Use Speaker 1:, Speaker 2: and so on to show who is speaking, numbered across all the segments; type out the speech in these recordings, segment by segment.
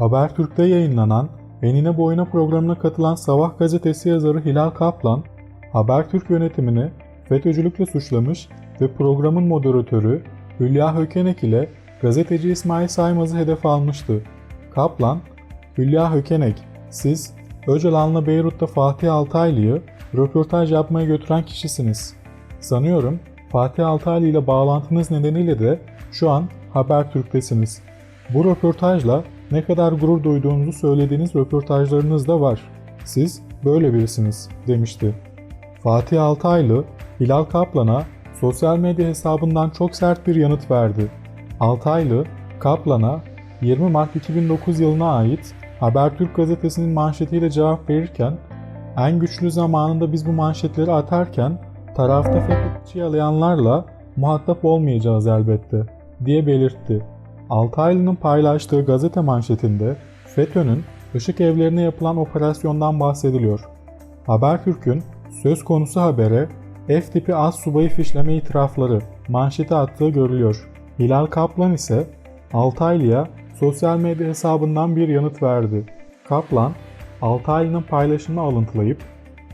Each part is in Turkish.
Speaker 1: Habertürk'te yayınlanan Enine Boyuna programına katılan Sabah gazetesi yazarı Hilal Kaplan, Habertürk yönetimini FETÖ'cülükle suçlamış ve programın moderatörü Hülya Hökenek ile gazeteci İsmail Saymaz'ı hedef almıştı. Kaplan, Hülya Hökenek, siz Öcalan'la Beyrut'ta Fatih Altaylı'yı röportaj yapmaya götüren kişisiniz. Sanıyorum Fatih Altaylı ile bağlantınız nedeniyle de şu an Habertürk'tesiniz. Bu röportajla ne kadar gurur duyduğunuzu söylediğiniz röportajlarınız da var. Siz böyle birisiniz demişti. Fatih Altaylı, Hilal Kaplan'a sosyal medya hesabından çok sert bir yanıt verdi. Altaylı, Kaplan'a 20 Mart 2009 yılına ait Habertürk gazetesinin manşetiyle cevap verirken en güçlü zamanında biz bu manşetleri atarken tarafta FETÖ'cü yalayanlarla muhatap olmayacağız elbette diye belirtti. Altaylı'nın paylaştığı gazete manşetinde FETÖ'nün ışık evlerine yapılan operasyondan bahsediliyor. Habertürk'ün söz konusu habere F tipi az subayı fişleme itirafları manşeti attığı görülüyor. Hilal Kaplan ise Altaylı'ya sosyal medya hesabından bir yanıt verdi. Kaplan, Altaylı'nın paylaşımını alıntılayıp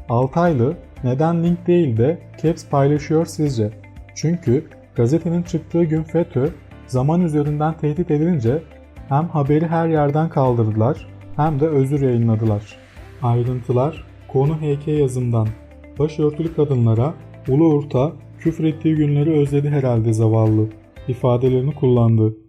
Speaker 1: Altaylı neden link değil de caps paylaşıyor sizce? Çünkü gazetenin çıktığı gün FETÖ zaman üzerinden tehdit edilince hem haberi her yerden kaldırdılar hem de özür yayınladılar. Ayrıntılar konu HK yazımdan. Başörtülü kadınlara ulu orta küfrettiği günleri özledi herhalde zavallı ifadelerini kullandı.